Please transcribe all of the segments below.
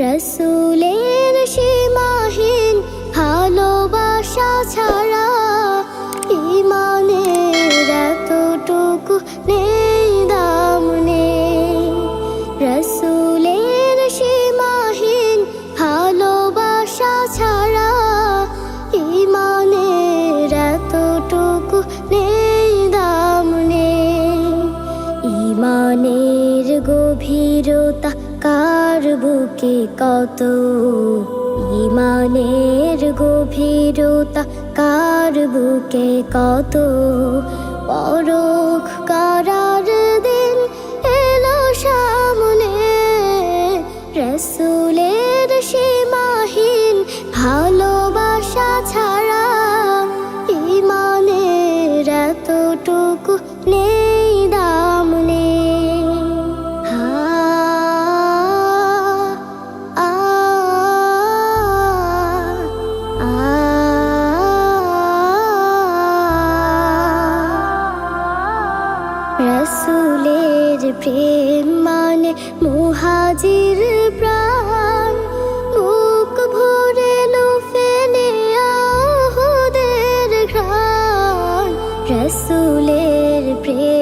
রসুলের সীমাহীন ভালোবাসা ছাড়া ইমানের এতটুকু নেই, দাম নেই। রসুলের সীমাহীন ভালোবাসা ছাড়া ইমানের এতটুকু নেই, দাম নেই। ইমানের গভীরতা কার বুকে কত ইমানের গভীরতা, কার বুকে কত পরখ কারার দিন এলো সামনে। রসুলের সীমাহীন ভালোবাসা ছাড়া ইমানের এতটুকু নেই। মানে মুহাজির প্রাণ ভরে লুফে নেয়াহুদের ঘ্রাণ। রসুলের প্রেম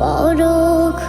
পরখ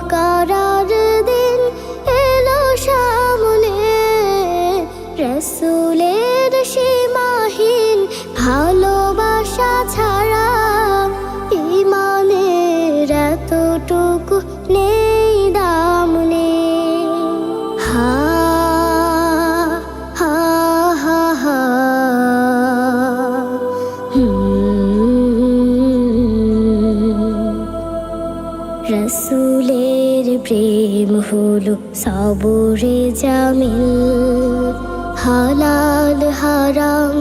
রসুলের প্রেম হলো সবরে জামিল। হালাল হারাম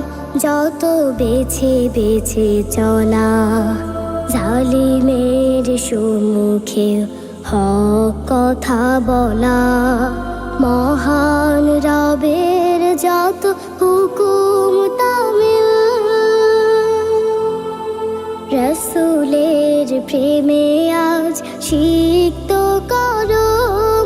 যত বেছে বেছে চলা, জালিমের সম্মুখে হক কথা বলা, মহান রবের যত হুকুম তামিল। রসুলের প্রেমে আজ সিক্ত কর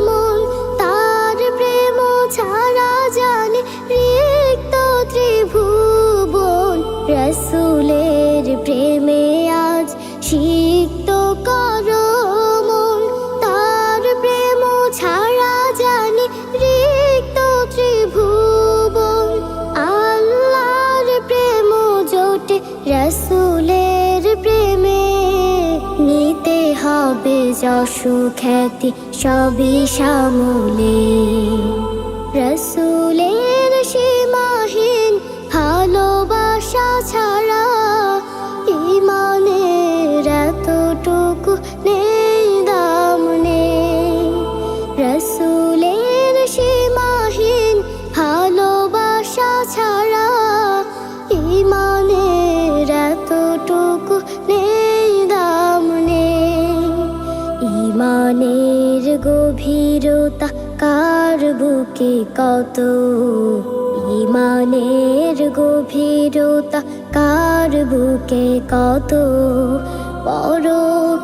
মন তার প্রেম ছাড়া জানে রিক্ত ত্রিভুবন। রসুলের প্রেমে আজ সিক্ত যশ খ্যাতি সবই সামলে রসুলের সীমাহীন ভালোবাসা বুকে কত ইমানের গভীরতা? কার বুকে কত পরখ